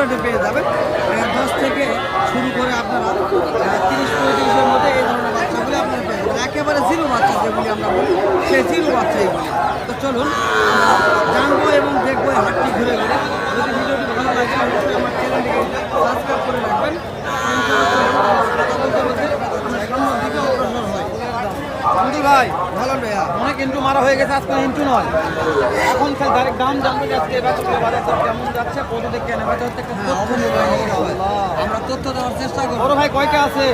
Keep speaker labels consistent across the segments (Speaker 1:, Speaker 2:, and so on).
Speaker 1: রেটে পেয়ে যাবেন। দশ থেকে শুরু করে আপনারা তিরিশ, পঁয়ত্রিশের মধ্যে এই ধরনের বাচ্চাগুলি আপনারা পেয়ে যাবেন। একেবারে জিরো বাচ্চা যেগুলি আমরা বলি, সেই জিরো বাচ্চা এগুলি। তো চলুন, জানব এবং দেখব হাটটি ঘুরে ঘুরে। যদি ভিডিওটি ভালো লাগে আমার চ্যানেলটিকে সাবস্ক্রাইব করে রাখবেন
Speaker 2: বন্ধু ভাই
Speaker 1: ভালো
Speaker 2: ইন্টু মারা হয়ে গেছে আজকে ইন্টু নয়। এখন ডাইরেক্ট দাম জানতে তো বাজার দর কেমন যাচ্ছে কত থেকে কেনা বেচা হচ্ছে।
Speaker 1: আমরা তথ্য দেওয়ার চেষ্টা করব।
Speaker 2: বড় ভাই কয়টা আছে?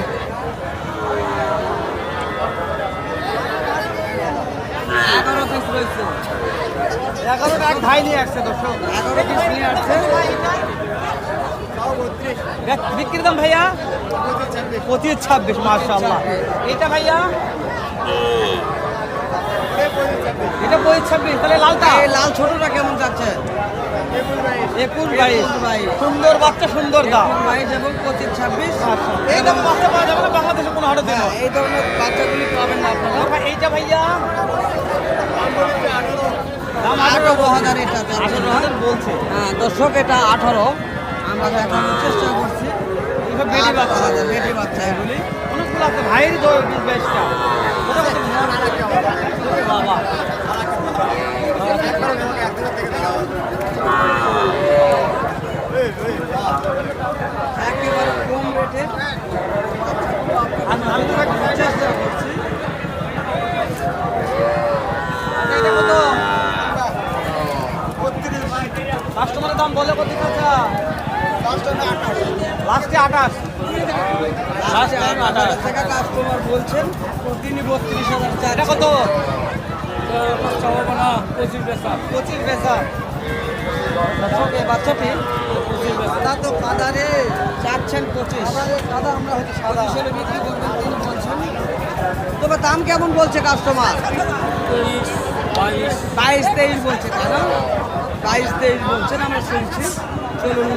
Speaker 1: এগারো পিস রয়েছে।
Speaker 2: এগারোটা এক ভাই নিয়ে আসছে দর্শক।
Speaker 1: এগারো পিস নিয়ে আসছে।
Speaker 2: বিক- বিক্রির দাম ভাইয়া? পঁচিশ ছাব্বিশ মার্শাল্লাহ এটা ভাইয়া? এটা পঁচিশ ছাব্বিশ তাহলে লালটা?
Speaker 1: এই লাল ছোটটা কেমন যাচ্ছে?
Speaker 2: একুশ বাইশ। সুন্দর বাচ্চা সুন্দর দাম।
Speaker 1: বাইশ এবং পঁচিশ ছাব্বিশ।
Speaker 2: এই দামে বাচ্চা পাওয়া যাবে না বাংলাদেশে কোনো হাটে
Speaker 1: হ্যাঁ, এই ধরনের বাচ্চাগুলি পাবেন না আপনারা।
Speaker 2: এইটা ভাইয়া?
Speaker 1: আঠারো হাজার এটা যাচ্ছে।
Speaker 2: আঠারো হাজার বলছে।
Speaker 1: হ্যাঁ দর্শক এটা আঠারো। আমরা দেখানোর চেষ্টা করছি।
Speaker 2: বেটি বাচ্চা।
Speaker 1: হাজার বেটি বাচ্চা এগুলি।
Speaker 2: অনেকগুলো আছে ভাইয়ের বিশ বাইশটা বাবা।
Speaker 1: একেবারে কম রেটে
Speaker 2: আমি তো একটা
Speaker 1: চেষ্টা করছি
Speaker 2: কাস্টমারের দাম বলে কত চাচা লাস্টে আঠাশ। লাস্টে আঠাশ
Speaker 1: টাকা কাস্টমার বলছেন তিনি বত্রিশ হাজার
Speaker 2: কত? আমরা
Speaker 1: তবে দাম কেমন বলছে কাস্টমার বাইশ তেইশ বলছে তাই বাইশ তেইশ বলছেন আমরা শুনছি চলুন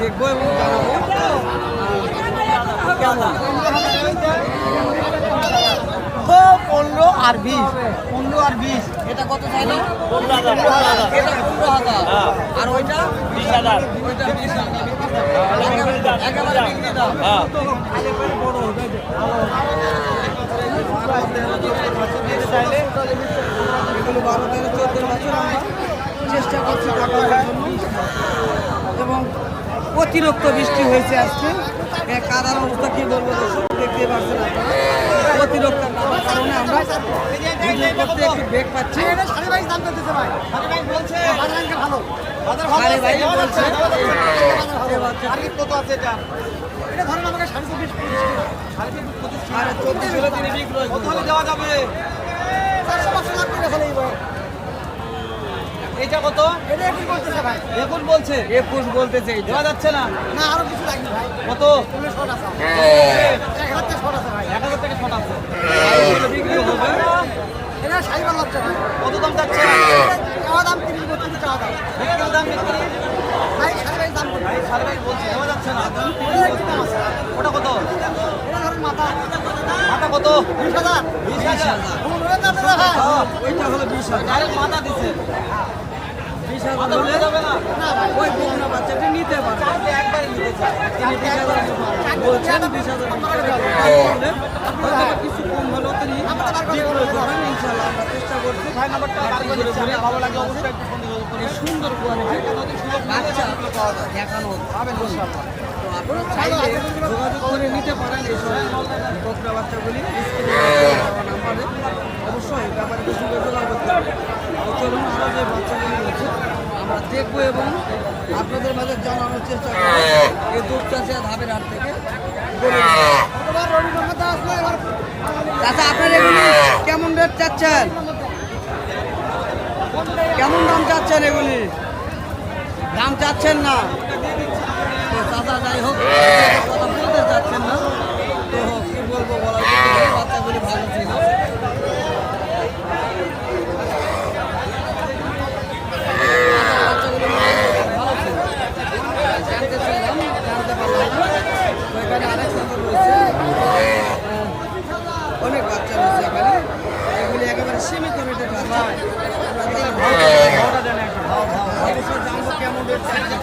Speaker 1: দেখব এবং জানাব কেমন
Speaker 2: পনেরো আর বিশ। পনেরো আর বিশ।
Speaker 1: এটা কত চাইলো?
Speaker 2: পনেরো হাজার
Speaker 1: এটা পনেরো হাজার। আর ওইটা?
Speaker 2: বিশ হাজার।
Speaker 1: ওইটা বিশ হাজার। একেবারে- একেবারে বিক্রি দাম। এগুলো বারো তেরো চোদ্দ বছর আমরা চেষ্টা করছি টাকার জন্য। এবং অতিরিক্ত বৃষ্টি হয়েছে আজকে। কাদার অবস্থা কি বলব দেখতে পাচ্ছেন আপনারা অতিরিক্ত কাদার কারণে আমরা করতে একটু বেগ পাচ্ছি।
Speaker 2: সাড়ে বাইশ দাম করতেছে ভাই। সাড়ে বাইশ বলছে ভালো। বাজার
Speaker 1: সাড়ে বাইশ বলছে।
Speaker 2: এই কত আছে। এটা। এটা ধরেন আমাকে সাড়ে চব্বিশ সাড়ে চব্বিশ
Speaker 1: সাড়ে চব্বিশ হলে তিনি বিক্রয়
Speaker 2: কত হলে দেওয়া যাবে। চারশো পাঁচশো লাখ টাকা খালি এটা কত? এটা বলতেছে ভাই। এখন বলছে?
Speaker 1: একুশ বলতেছে
Speaker 2: দেওয়া যাচ্ছে না। না আরও কিছু লাগবে ভাই। কত? কত দাম যাচ্ছে চাওয়া দাম তিরিশ বত্রিশ চাওয়া দাম বিক্রির দাম বিক্রি ভাই ওটা কত মাথা মাথা কত বিশ হাজার। বিশ হাজার
Speaker 1: ওইটা হলো বিশ
Speaker 2: মাথা দিছে
Speaker 1: বিশ হাজার হলে ওই বকনা বাচ্চাটি নিতে পারবে।
Speaker 2: চারটে একবারে নিতে চাই
Speaker 1: তিনি বিশ হাজার বলছেন বিশ হাজার বললে কিছু কম হলেও তিনি বিক্রয় করবেন ইনশাল্লাহ আমরা চেষ্টা করছি।
Speaker 2: ভাই নাম্বারটা বার করে দিচ্ছি আমি ভালো লাগে অবশ্যই একটু ফোন দিবেন
Speaker 1: এই সুন্দর কোয়ালিটি বাচ্চা দেখানো পাবেন তো আপনারা চাইলে যোগাযোগ করে নিতে পারেন এই সব বকরা বাচ্চাগুলি নাম্বারে। অবশ্যই ব্যাপারে কিছু যোগাযোগ করতে হবে। চলুন আরও যে বাচ্চাগুলি দেখব এবং আপনাদের মাঝে জানানোর চেষ্টা করব। এই দুধ চাষে ধাপের হাট থেকে। দাদা আপনার এগুলি কেমন রেট চাচ্ছেন? কেমন দাম চাচ্ছেন এগুলি? দাম চাচ্ছেন না? চাচা, যাই হোক কথা বলতে চাচ্ছেন না তো কি বলব বলার কিছু নেই, বাচ্চাগুলি ভালো ছিল বাচ্চাগুলি ভালো ছিল। জানতে চাইলাম, জানতে পারলাম না। তো এখানে আরেক নম্বর রয়েছে আহ, অনেক বাচ্চা রয়েছে এখানে এগুলি একেবারে সীমিত রেটের বাচ্চা আমরা যারা ভালো অবশ্যই জানব কেমন রেট চাইছে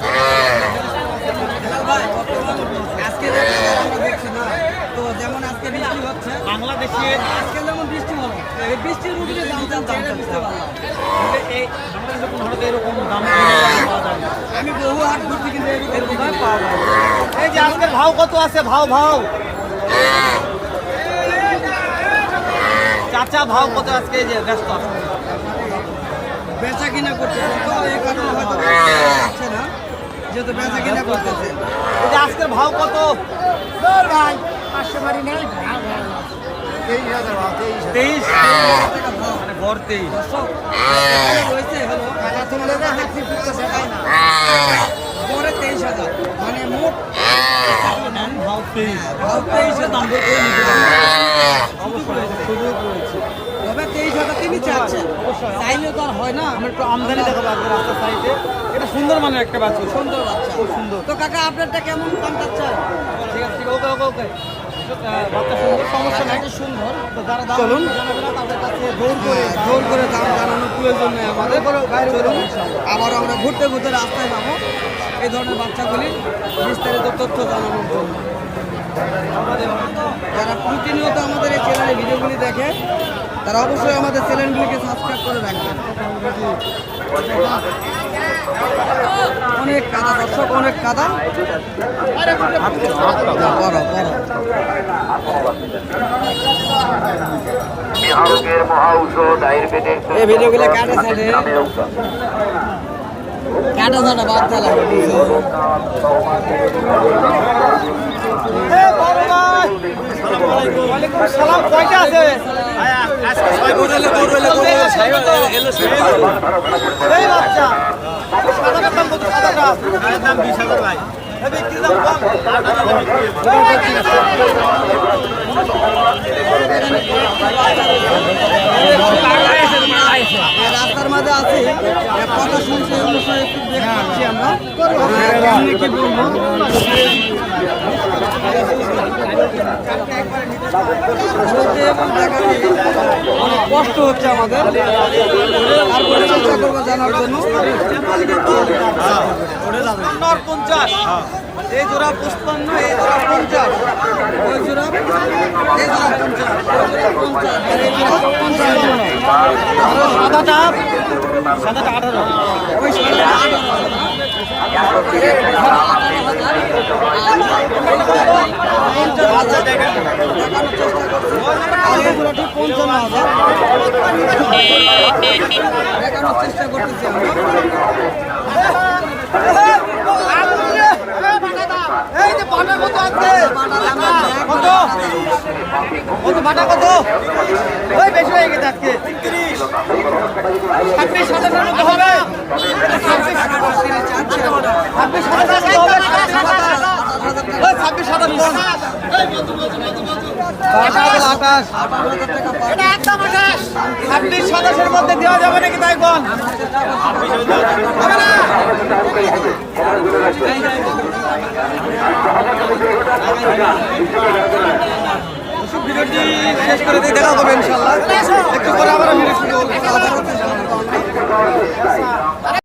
Speaker 2: বেশি
Speaker 1: আজকে বৃষ্টি হচ্ছে বাংলাদেশে আজকে যেমন বৃষ্টি হলো এই বৃষ্টির উপরে দাম চাচ্ছে এটা বুঝতে পারলাম।
Speaker 2: এই আমাদের কোনো হাটে এরকম দাম
Speaker 1: আমি বহু হাট ঘুরছি কিন্তু এরকম দাম
Speaker 2: পাওয়া যায় এই যে আজকের ভাও কত আছে? ভাও ভাও। চাচা ভাও কত আজকে যে ব্যস্ত আছে।
Speaker 1: বেচা কিনা করতেছে তো এই কারণে হয়তো না যেহেতু বেচা কিনা করতেছে।
Speaker 2: এই যে আজকের ভাও কত? তেইশ।
Speaker 1: ভাও
Speaker 2: মানে গড় তেইশ।
Speaker 1: হলো পরে তেইশ হাজার। মানে মোট
Speaker 2: ভাও তেইশ।
Speaker 1: ভাও তেইশ দাম তবে তেইশ হাজার তিনি চাচ্ছেন চাইলে তো আর হয় না
Speaker 2: আমরা একটু আমদানি দেখাবো রাস্তার সাইডে এটা সুন্দর মানের একটা বাচ্চা।
Speaker 1: সুন্দর বাচ্চা।
Speaker 2: খুব সুন্দর
Speaker 1: তো কাকা আপনারটা কেমন দাম চাচ্ছেন
Speaker 2: ঠিক আছে ঠিক আছে, ওকে ওকে ওকে। সুন্দর সমস্যা নাই
Speaker 1: সুন্দর
Speaker 2: যারা করে
Speaker 1: দাম জানানোর আমাদের। চলুন আবার আমরা ঘুরতে ঘুরতে রাস্তায় যাব এই ধরনের বাচ্চাগুলি বিস্তারিত তথ্য জানানোর যারা প্রতিনিয়ত আমাদের এই চ্যানেলে ভিডিওগুলি দেখে, তারা অবশ্যই আমাদের চ্যানেলগুলিকে সাবস্ক্রাইব করে রাখবেন। অনেক কাদা। বড় বড়। এই ভিডিওগুলো কাটা সাইডে কাটা সাইডে বাদ চালা
Speaker 2: এ বড় ভাই ওয়ালাইকুম সালাম কয়টা আছে?
Speaker 1: রাস্তার মাঝে আছি। কথা শুনছি অনুষ্ঠানে একটু দেখতে পাচ্ছি আমরা কি বলব এবং কষ্ট হচ্ছে আমাদের। তারপরে চেষ্টা করব জানার জন্য।
Speaker 2: পঞ্চাশ। এই জোড়া পঁচপান্ন এই জোড়া পঞ্চাশ।
Speaker 1: ওই জোড়া এই জোড়া পঞ্চাশ।
Speaker 2: সাদাটা? সাদাটা আঠারো।
Speaker 1: ওই জোড়াটি পঞ্চান্ন হাজার।
Speaker 2: বেশি হয়ে গেছে ছাব্বিশ হবে ছাব্বিশ হবে ছাব্বিশ সাতাশ ছাব্বিশ সাতাশের মধ্যে দেওয়া যাবে নাকি তাই ভিডিওটি শেষ করে দিয়ে দেখা হবে ইনশাল্লাহ একটু পরে আবার ভিডিও শুরু হবে